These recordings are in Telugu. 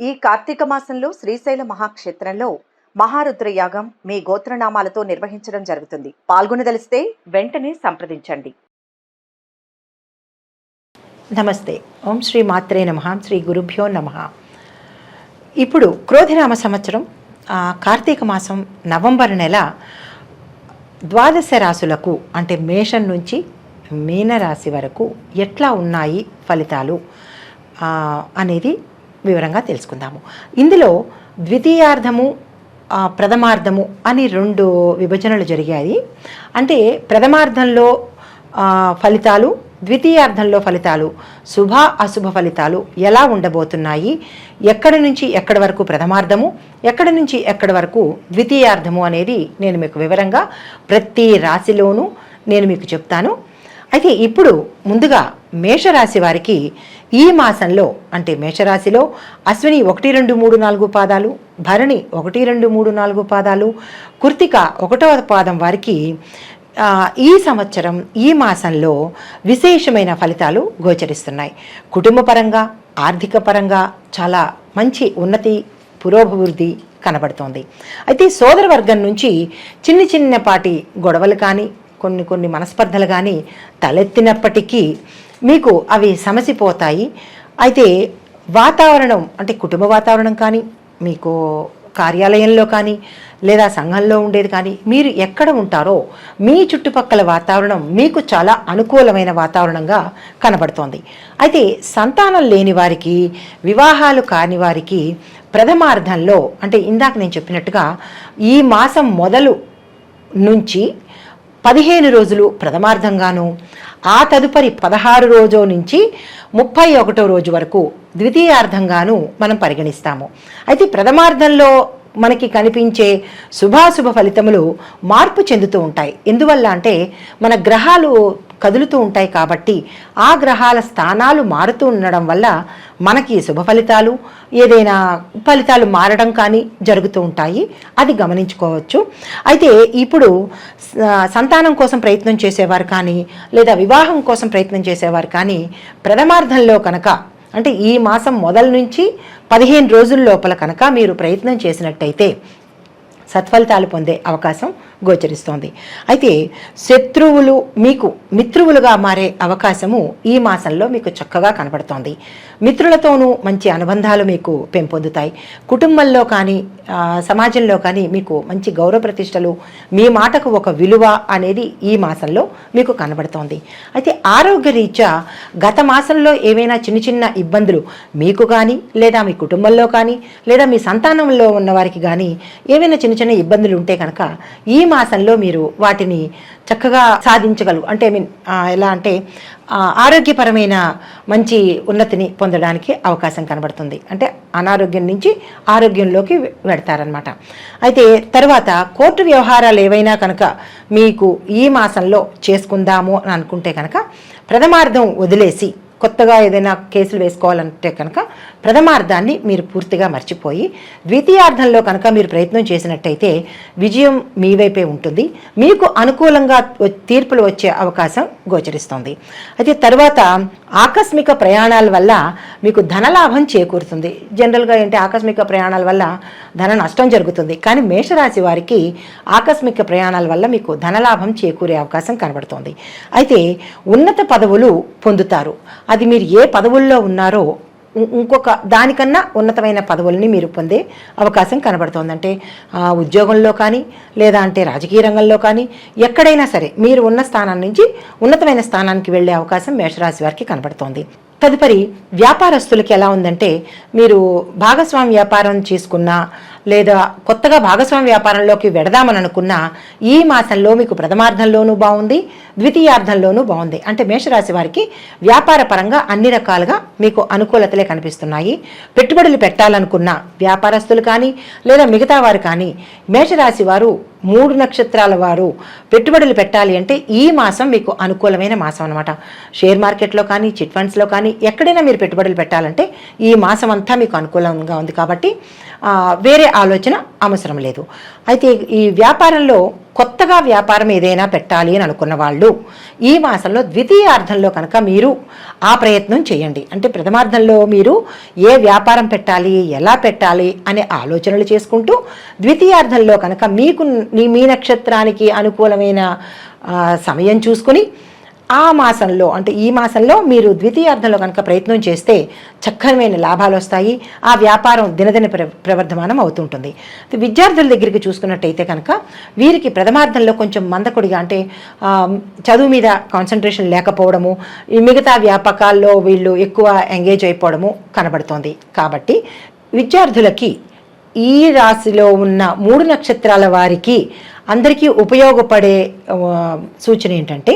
ఈ కార్తీక మాసంలో శ్రీశైల మహాక్షేత్రంలో మహారుద్ర యాగం మీ గోత్రనామాలతో నిర్వహించడం జరుగుతుంది. పాల్గొనదలిస్తే వెంటనే సంప్రదించండి. నమస్తే. ఓం శ్రీ మాత్రే నమ. శ్రీ గురుభ్యో నమ. ఇప్పుడు క్రోధినామ సంవత్సరం కార్తీక మాసం నవంబర్ నెల ద్వాదశ రాశులకు అంటే మేషం నుంచి మీనరాశి వరకు ఎట్లా ఉన్నాయి ఫలితాలు అనేది వివరంగా తెలుసుకుందాము. ఇందులో ద్వితీయార్థము ప్రథమార్థము అని రెండు విభజనలు జరిగాయి. అంటే ప్రథమార్థంలో ఫలితాలు ద్వితీయార్థంలో ఫలితాలు శుభ అశుభ ఫలితాలు ఎలా ఉండబోతున్నాయి ఎక్కడి నుంచి ఎక్కడి వరకు ప్రథమార్థము ఎక్కడి నుంచి ఎక్కడి వరకు ద్వితీయార్థము అనేది నేను మీకు వివరంగా ప్రతి రాశిలోనూ నేను మీకు చెప్తాను. అయితే ఇప్పుడు ముందుగా మేషరాశి వారికి ఈ మాసంలో అంటే మేషరాశిలో అశ్విని ఒకటి రెండు మూడు నాలుగు పాదాలు భరణి ఒకటి రెండు మూడు నాలుగు పాదాలు కృతిక ఒకటవ పాదం వారికి ఈ సంవత్సరం ఈ మాసంలో విశేషమైన ఫలితాలు గోచరిస్తున్నాయి. కుటుంబ పరంగా ఆర్థిక పరంగా చాలా మంచి ఉన్నతి పురోభివృద్ధి కనబడుతోంది. అయితే సోదర వర్గం నుంచి చిన్న చిన్నపాటి గొడవలు కానీ కొన్ని కొన్ని మనస్పర్ధలు కానీ తలెత్తినప్పటికీ మీకు అవి సమసిపోతాయి. అయితే వాతావరణం అంటే కుటుంబ వాతావరణం కానీ మీకు కార్యాలయంలో కానీ లేదా సంఘంలో ఉండేది కానీ మీరు ఎక్కడ ఉంటారో మీ చుట్టుపక్కల వాతావరణం మీకు చాలా అనుకూలమైన వాతావరణంగా కనబడుతోంది. అయితే సంతానం లేని వారికి వివాహాలు కాని వారికి ప్రథమార్థంలో అంటే ఇందాక నేను చెప్పినట్టుగా ఈ మాసం మొదలు నుంచి పదిహేను రోజులు ప్రథమార్థంగాను ఆ తదుపరి పదహారు రోజు నుంచి ముప్పై ఒకటో రోజు వరకు ద్వితీయార్థంగాను మనం పరిగణిస్తాము. అయితే ప్రథమార్థంలో మనకి కనిపించే శుభాశుభ ఫలితములు మార్పు చెందుతూ ఉంటాయి. ఎందువల్ల అంటే మన గ్రహాలు కదులుతూ ఉంటాయి కాబట్టి ఆ గ్రహాల స్థానాలు మారుతూ ఉండడం వల్ల మనకి శుభ ఫలితాలు ఏదైనా ఫలితాలు మారడం కానీ జరుగుతూ ఉంటాయి. అది గమనించుకోవచ్చు. అయితే ఇప్పుడు సంతానం కోసం ప్రయత్నం చేసేవారు కానీ లేదా వివాహం కోసం ప్రయత్నం చేసేవారు కానీ ప్రథమార్థంలో కనుక అంటే ఈ మాసం మొదల నుంచి పదిహేను రోజుల లోపల కనుక మీరు ప్రయత్నం చేసినట్టయితే సత్ఫలితాలు పొందే అవకాశం గోచరిస్తోంది. అయితే శత్రువులు మీకు మిత్రువులుగా మారే అవకాశము ఈ మాసంలో మీకు చక్కగా కనబడుతోంది మిత్రులతోనూ మంచి అనుబంధాలు మీకు పెంపొందుతాయి. కుటుంబంలో కానీ సమాజంలో కానీ మీకు మంచి గౌరవ ప్రతిష్టలు మీ మాటకు ఒక విలువ అనేది ఈ మాసంలో మీకు కనబడుతోంది. అయితే ఆరోగ్య రీత్యా గత మాసంలో ఏవైనా చిన్న చిన్న ఇబ్బందులు మీకు కానీ లేదా మీ కుటుంబంలో కానీ లేదా మీ సంతానంలో ఉన్న వారికి కానీ ఏవైనా చిన్న చిన్న ఇబ్బందులు ఉంటే కనుక ఈ మాసంలో మీరు వాటిని చక్కగా సాధించగలరు. అంటే ఐ మీన్ ఎలా అంటే ఆరోగ్యపరమైన మంచి ఉన్నతిని పొందడానికి అవకాశం కనబడుతుంది. అంటే అనారోగ్యం నుంచి ఆరోగ్యంలోకి వెడతారనమాట అయితే తర్వాత కోర్టు వ్యవహారాలు ఏవైనా కనుక మీకు ఈ మాసంలో చేసుకుందాము అని అనుకుంటే కనుక ప్రథమార్థం వదిలేసి కొత్తగా ఏదైనా కేసులు వేసుకోవాలంటే కనుక ప్రథమార్థాన్ని మీరు పూర్తిగా మర్చిపోయి ద్వితీయార్థంలో కనుక మీరు ప్రయత్నం చేసినట్టయితే విజయం మీ వైపే ఉంటుంది. మీకు అనుకూలంగా తీర్పులు వచ్చే అవకాశం గోచరిస్తుంది. అయితే తర్వాత ఆకస్మిక ప్రయాణాల వల్ల మీకు ధనలాభం చేకూరుతుంది. జనరల్గా ఏంటి ఆకస్మిక ప్రయాణాల వల్ల ధన నష్టం జరుగుతుంది. కానీ మేషరాశి వారికి ఆకస్మిక ప్రయాణాల వల్ల మీకు ధనలాభం చేకూరే అవకాశం కనబడుతుంది. అయితే ఉన్నత పదవులు పొందుతారు. అది మీరు ఏ పదవుల్లో ఉన్నారో ఇంకొక దానికన్నా ఉన్నతమైన పదవుల్ని మీరు పొందే అవకాశం కనబడుతోందంటే ఉద్యోగంలో కానీ లేదా అంటే రాజకీయ రంగంలో కానీ ఎక్కడైనా సరే మీరు ఉన్న స్థానం నుంచి ఉన్నతమైన స్థానానికి వెళ్ళే అవకాశం మేషరాశి వారికి కనబడుతోంది. తదుపరి వ్యాపారస్తులకి ఎలా ఉందంటే మీరు భాగస్వామి వ్యాపారం చేసుకున్నా లేదా కొత్తగా భాగస్వామి వ్యాపారంలోకి వెడదామని అనుకున్నా ఈ మాసంలో మీకు ప్రథమార్థంలోనూ బాగుంది ద్వితీయార్థంలోనూ బాగుంది. అంటే మేషరాశి వారికి వ్యాపార పరంగా అన్ని రకాలుగా మీకు అనుకూలతలే కనిపిస్తున్నాయి. పెట్టుబడులు పెట్టాలనుకున్న వ్యాపారస్తులు కానీ లేదా మిగతా వారు కానీ మేషరాశి వారు మూడు నక్షత్రాల వారు పెట్టుబడులు పెట్టాలి అంటే ఈ మాసం మీకు అనుకూలమైన మాసం అనమాట షేర్ మార్కెట్లో కానీ చిట్ ఫండ్స్లో కానీ ఎక్కడైనా మీరు పెట్టుబడులు పెట్టాలంటే ఈ మాసం అంతా మీకు అనుకూలంగా ఉంది కాబట్టి వేరే ఆలోచన అవసరం లేదు. అయితే ఈ వ్యాపారంలో కొత్తగా వ్యాపారం ఏదైనా పెట్టాలి అని అనుకున్న వాళ్ళు ఈ మాసంలో ద్వితీయార్థంలో కనుక మీరు ఆ ప్రయత్నం చేయండి. అంటే ప్రథమార్థంలో మీరు ఏ వ్యాపారం పెట్టాలి ఎలా పెట్టాలి అనే ఆలోచనలు చేసుకుంటూ ద్వితీయార్థంలో కనుక మీకు మీ నక్షత్రానికి అనుకూలమైన సమయం చూసుకుని ఆ మాసంలో అంటే ఈ మాసంలో మీరు ద్వితీయార్థంలో కనుక ప్రయత్నం చేస్తే చక్కనమైన లాభాలు వస్తాయి. ఆ వ్యాపారం దినదిన ప్ర ప్రవర్ధమానం అవుతుంటుంది. విద్యార్థుల దగ్గరికి చూసుకున్నట్టయితే కనుక వీరికి ప్రథమార్థంలో కొంచెం మందకుడిగా అంటే చదువు మీద కాన్సన్ట్రేషన్ లేకపోవడము ఈ మిగతా వ్యాపకాల్లో వీళ్ళు ఎక్కువ ఎంగేజ్ అయిపోవడము కనబడుతోంది. కాబట్టి విద్యార్థులకి ఈ రాశిలో ఉన్న మూడు నక్షత్రాల వారికి అందరికీ ఉపయోగపడే సూచన ఏంటంటే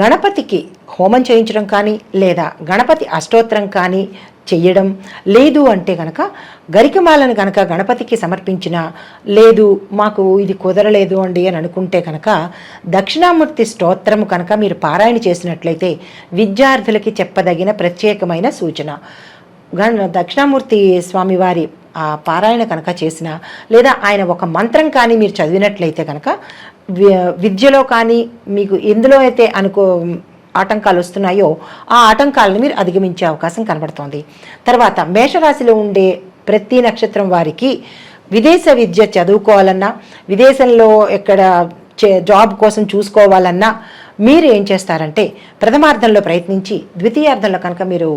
గణపతికి హోమం చేయించడం కానీ లేదా గణపతి అష్టోత్తరం కానీ చెయ్యడం లేదు అంటే కనుక గరికమాలను కనుక గణపతికి సమర్పించిన లేదు మాకు ఇది కుదరలేదు అండి అని అనుకుంటే కనుక దక్షిణామూర్తి స్తోత్రం కనుక మీరు పారాయణ చేసినట్లయితే విద్యార్థులకి చెప్పదగిన ప్రత్యేకమైన సూచన. గణ దక్షిణామూర్తి స్వామివారి ఆ పారాయణ కనుక చేసిన లేదా ఆయన ఒక మంత్రం కానీ మీరు చదివినట్లయితే కనుక విద్యలో కానీ మీకు ఎందులో అయితే అనుకో ఆటంకాలు వస్తున్నాయో ఆ ఆటంకాలను మీరు అధిగమించే అవకాశం కనబడుతోంది. తర్వాత మేషరాశిలో ఉండే ప్రతి నక్షత్రం వారికి విదేశ విద్య చదువుకోవాలన్నా విదేశంలో ఎక్కడ చే- జాబ్ కోసం చూసుకోవాలన్నా మీరు ఏం చేస్తారంటే ప్రథమార్థంలో ప్రయత్నించి ద్వితీయార్థంలో కనుక మీరు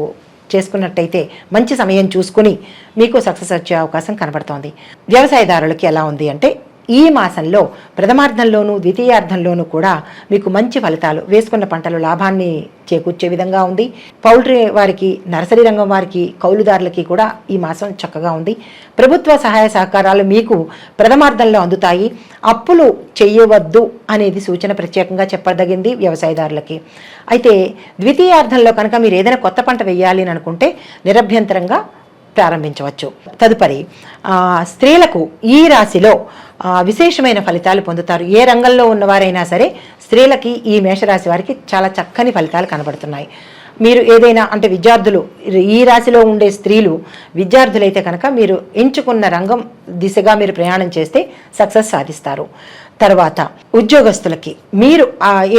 చేసుకున్నట్టయితే మంచి సమయం చూసుకుని మీకు సక్సెస్ వచ్చే అవకాశం కనబడుతోంది. వ్యవసాయదారులకి ఎలా ఉంది అంటే ఈ మాసంలో ప్రథమార్థంలోనూ ద్వితీయార్థంలోనూ కూడా మీకు మంచి ఫలితాలు వేసుకున్న పంటలు లాభాన్ని చేకూర్చే విధంగా ఉంది. పౌల్ట్రీ వారికి నర్సరీ రంగం వారికి కౌలుదారులకి కూడా ఈ మాసం చక్కగా ఉంది. ప్రభుత్వ సహాయ సహకారాలు మీకు ప్రథమార్థంలో అందుతాయి. అప్పులు చేయవద్దు అనేది సూచన ప్రత్యేకంగా చెప్పదగింది వ్యవసాయదారులకి. అయితే ద్వితీయార్థంలో కనుక మీరు ఏదైనా కొత్త పంట వేయాలి అని అనుకుంటే నిరభ్యంతరంగా ప్రారంభించవచ్చు. తదుపరి స్త్రీలకు ఈ రాశిలో విశేషమైన ఫలితాలు పొందుతారు. ఏ రంగంలో ఉన్నవారైనా సరే స్త్రీలకి ఈ మేషరాశి వారికి చాలా చక్కని ఫలితాలు కనబడుతున్నాయి. మీరు ఏదైనా అంటే విద్యార్థులు ఈ రాశిలో ఉండే స్త్రీలు విద్యార్థులైతే కనుక మీరు ఎంచుకున్న రంగం దిశగా మీరు ప్రయాణం చేస్తే సక్సెస్ సాధిస్తారు. తర్వాత ఉద్యోగస్తులకి మీరు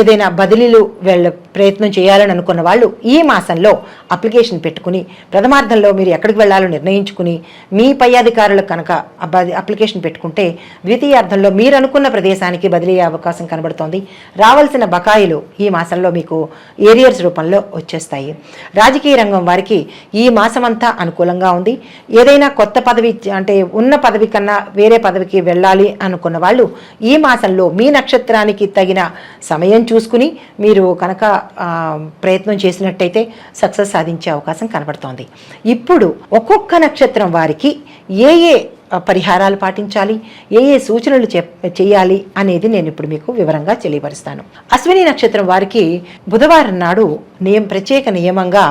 ఏదైనా బదిలీలు వెళ్ళ ప్రయత్నం చేయాలని అనుకున్న వాళ్ళు ఈ మాసంలో అప్లికేషన్ పెట్టుకుని ప్రథమార్థంలో మీరు ఎక్కడికి వెళ్ళాలో నిర్ణయించుకుని మీ పై అధికారులకు కనుక అప్లికేషన్ పెట్టుకుంటే ద్వితీయార్థంలో మీరు అనుకున్న ప్రదేశానికి బదిలీ అవకాశం కనబడుతోంది. రావాల్సిన బకాయిలు ఈ మాసంలో మీకు ఏరియర్స్ రూపంలో వచ్చేస్తాయి. రాజకీయ రంగం వారికి ఈ మాసమంతా అనుకూలంగా ఉంది. ఏదైనా కొత్త పదవి అంటే ఉన్న పదవి కన్నా వేరే పదవికి వెళ్ళాలి అనుకున్న వాళ్ళు ఈ మాసంలో మీ నక్షత్రానికి తగిన సమయం చూసుకుని మీరు కనుక ప్రయత్నం చేసినట్టయితే సక్సెస్ సాధించే అవకాశం కనబడుతోంది. ఇప్పుడు ఒక్కొక్క నక్షత్రం వారికి ఏ ఏ పరిహారాలు పాటించాలి ఏ ఏ సూచనలు చెప్ చేయాలి అనేది నేను ఇప్పుడు మీకు వివరంగా తెలియపరుస్తాను. అశ్విని నక్షత్రం వారికి బుధవారం నాడు నియం ప్రత్యేక నియమంగా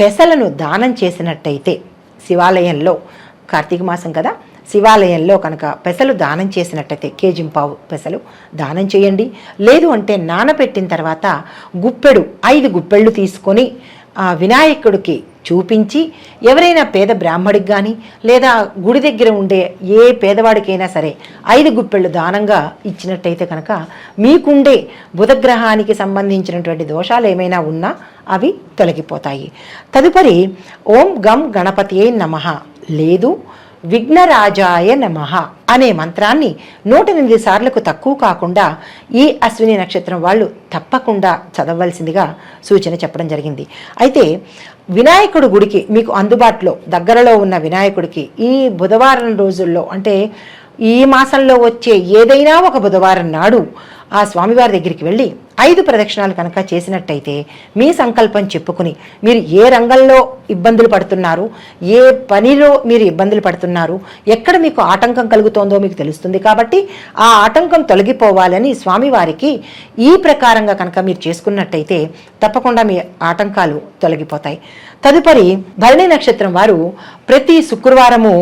పెసలను దానం చేసినట్టయితే శివాలయంలో కార్తీక మాసం కదా శివాలయంలో కనుక పెసలు దానం చేసినట్టయితే కేజింపావు పెసలు దానం చేయండి. లేదు అంటే నానబెట్టిన తర్వాత గుప్పెడు ఐదు గుప్పెళ్ళు తీసుకొని ఆ వినాయకుడికి చూపించి ఎవరైనా పేద బ్రాహ్మడికి కానీ లేదా గుడి దగ్గర ఉండే ఏ పేదవాడికైనా సరే ఐదు గుప్పెళ్ళు దానంగా ఇచ్చినట్టయితే కనుక మీకుండే బుధగ్రహానికి సంబంధించినటువంటి దోషాలు ఏమైనా ఉన్నా అవి తొలగిపోతాయి. తదుపరి ఓం గం గణపతియే నమః. లేదు విఘ్నరాజాయ నమః అనే మంత్రాన్ని నూట ఎనిమిది సార్లకు తక్కువ కాకుండా ఈ అశ్విని నక్షత్రం వాళ్ళు తప్పకుండా చదవలసిందిగా సూచన చెప్పడం జరిగింది. అయితే వినాయకుడు గుడికి మీకు అందుబాటులో దగ్గరలో ఉన్న వినాయకుడికి ఈ బుధవారం రోజుల్లో అంటే ఈ మాసంలో వచ్చే ఏదైనా ఒక బుధవారం నాడు ఆ స్వామివారి దగ్గరికి వెళ్ళి ఐదు ప్రదక్షిణాలు కనుక చేసినట్టయితే మీ సంకల్పం చెప్పుకుని మీరు ఏ రంగంలో ఇబ్బందులు పడుతున్నారు ఏ పనిలో మీరు ఇబ్బందులు పడుతున్నారు ఎక్కడ మీకు ఆటంకం కలుగుతోందో మీకు తెలుస్తుంది కాబట్టి ఆ ఆటంకం తొలగిపోవాలని స్వామివారికి ఈ ప్రకారంగా కనుక మీరు చేసుకున్నట్టయితే తప్పకుండా మీ ఆటంకాలు తొలగిపోతాయి. తదుపరి భరణి నక్షత్రం వారు ప్రతి శుక్రవారము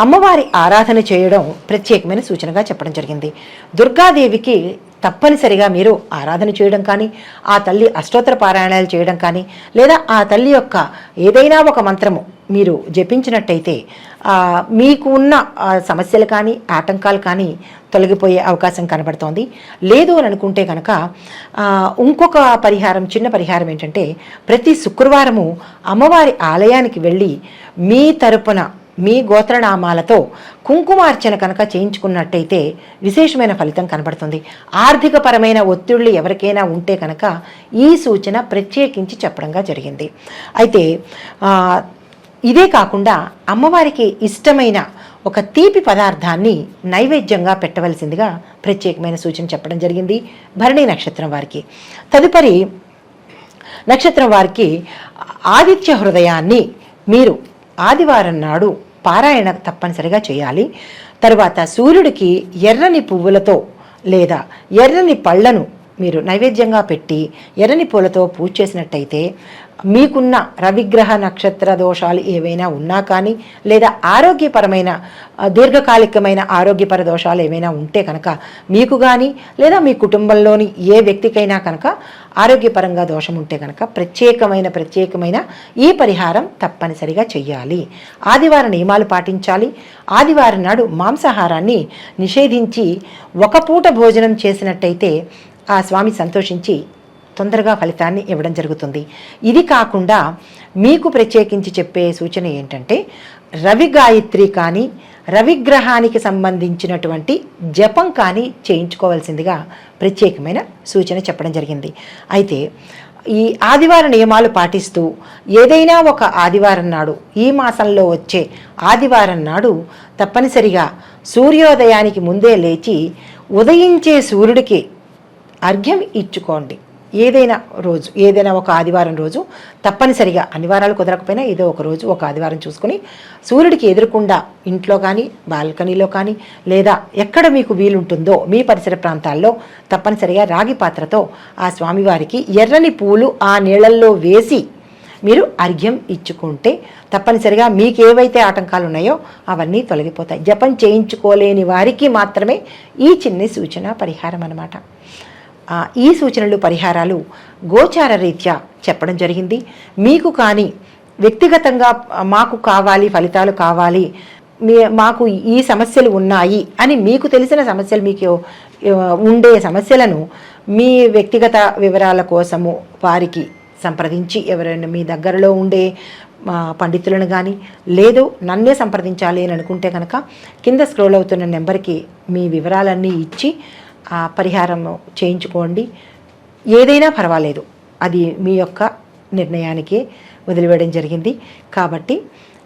అమ్మవారి ఆరాధన చేయడం ప్రత్యేకమైన సూచనగా చెప్పడం జరిగింది. దుర్గాదేవికి తప్పనిసరిగా మీరు ఆరాధన చేయడం కానీ ఆ తల్లి అష్టోత్తర పారాయణాలు చేయడం కానీ లేదా ఆ తల్లి యొక్క ఏదైనా ఒక మంత్రము మీరు జపించినట్టయితే మీకు ఉన్న సమస్యలు కానీ ఆటంకాలు కానీ తొలగిపోయే అవకాశం కనబడుతోంది. లేదు అని అనుకుంటే కనుక ఇంకొక పరిహారం చిన్న పరిహారం ఏంటంటే ప్రతి శుక్రవారము అమ్మవారి ఆలయానికి వెళ్ళి మీ తరపున మీ గోత్రనామాలతో కుంకుమార్చన కనుక చేయించుకున్నట్టయితే విశేషమైన ఫలితం కనబడుతుంది. ఆర్థికపరమైన ఒత్తిళ్ళు ఎవరికైనా ఉంటే కనుక ఈ సూచన ప్రత్యేకించి చెప్పడంగా జరిగింది. అయితే ఇదే కాకుండా అమ్మవారికి ఇష్టమైన ఒక తీపి పదార్థాన్ని నైవేద్యంగా పెట్టవలసిందిగా ప్రత్యేకమైన సూచన చెప్పడం జరిగింది భరణి నక్షత్రం వారికి. తదుపరి నక్షత్రం వారికి ఆదిత్య హృదయాన్ని మీరు ఆదివారం నాడు పారాయణ తప్పనిసరిగా చేయాలి. తర్వాత సూర్యుడికి ఎర్రని పువ్వులతో లేదా ఎర్రని పళ్ళను మీరు నైవేద్యంగా పెట్టి ఎర్రని పూలతో పూజ చేసినట్టయితే మీకున్న రవిగ్రహ నక్షత్ర దోషాలు ఏవైనా ఉన్నా కానీ లేదా ఆరోగ్యపరమైన దీర్ఘకాలికమైన ఆరోగ్యపర దోషాలు ఏమైనా ఉంటే కనుక మీకు కానీ లేదా మీ కుటుంబంలోని ఏ వ్యక్తికైనా కనుక ఆరోగ్యపరంగా దోషం ఉంటే కనుక ప్రత్యేకమైన ప్రత్యేకమైన ఈ పరిహారం తప్పనిసరిగా చెయ్యాలి. ఆదివార నియమాలు పాటించాలి. ఆదివారం నాడు మాంసాహారాన్ని నిషేధించి ఒక పూట భోజనం చేసినట్టయితే ఆ స్వామి సంతోషించి తొందరగా ఫలితాన్ని ఇవ్వడం జరుగుతుంది. ఇది కాకుండా మీకు ప్రత్యేకించి చెప్పే సూచన ఏంటంటే రవి గాయత్రి కానీ రవిగ్రహానికి సంబంధించినటువంటి జపం కానీ చేయించుకోవాల్సిందిగా ప్రత్యేకమైన సూచన చెప్పడం జరిగింది. అయితే ఈ ఆదివార నియమాలు పాటిస్తూ ఏదైనా ఒక ఆదివారం నాడు ఈ మాసంలో వచ్చే ఆదివారం నాడు తప్పనిసరిగా సూర్యోదయానికి ముందే లేచి ఉదయించే సూర్యుడికి అర్ఘ్యం ఇచ్చుకోండి. ఏదైనా రోజు ఏదైనా ఒక ఆదివారం రోజు తప్పనిసరిగా అన్ని వారాలు కుదరకపోయినా ఏదో ఒక రోజు ఒక ఆదివారం చూసుకొని సూర్యుడికి ఎదురకుండా ఇంట్లో కానీ బాల్కనీలో కానీ లేదా ఎక్కడ మీకు వీలుంటుందో మీ పరిసర ప్రాంతాల్లో తప్పనిసరిగా రాగి పాత్రతో ఆ స్వామివారికి ఎర్రని పూలు ఆ నీళ్ళల్లో వేసి మీరు అర్ఘ్యం ఇచ్చుకుంటే తప్పనిసరిగా మీకు ఏవైతే ఆటంకాలు ఉన్నాయో అవన్నీ తొలగిపోతాయి. జపం చేయించుకోలేని వారికి మాత్రమే ఈ చిన్న సూచన పరిహారం అన్నమాట. ఈ సూచనలు పరిహారాలు గోచార రీత్యా చెప్పడం జరిగింది. మీకు కానీ వ్యక్తిగతంగా మాకు కావాలి ఫలితాలు కావాలి మీ మాకు ఈ సమస్యలు ఉన్నాయి అని మీకు తెలిసిన సమస్యలు మీకు ఉండే సమస్యలను మీ వ్యక్తిగత వివరాల కోసము వారికి సంప్రదించి ఎవరైనా మీ దగ్గరలో ఉండే పండితులను కానీ లేదు నన్నే సంప్రదించాలి అని అనుకుంటే కనుక కింద స్క్రోల్ అవుతున్న నెంబర్కి మీ వివరాలన్నీ ఇచ్చి పరిహారం చేయించుకోండి. ఏదైనా పర్వాలేదు. అది మీ యొక్క నిర్ణయానికి వదిలివేయడం జరిగింది. కాబట్టి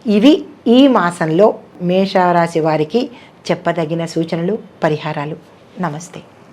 ఇవి ఈ మాసంలో మేషరాశి వారికి చెప్పదగిన సూచనలు పరిహారాలు. నమస్తే.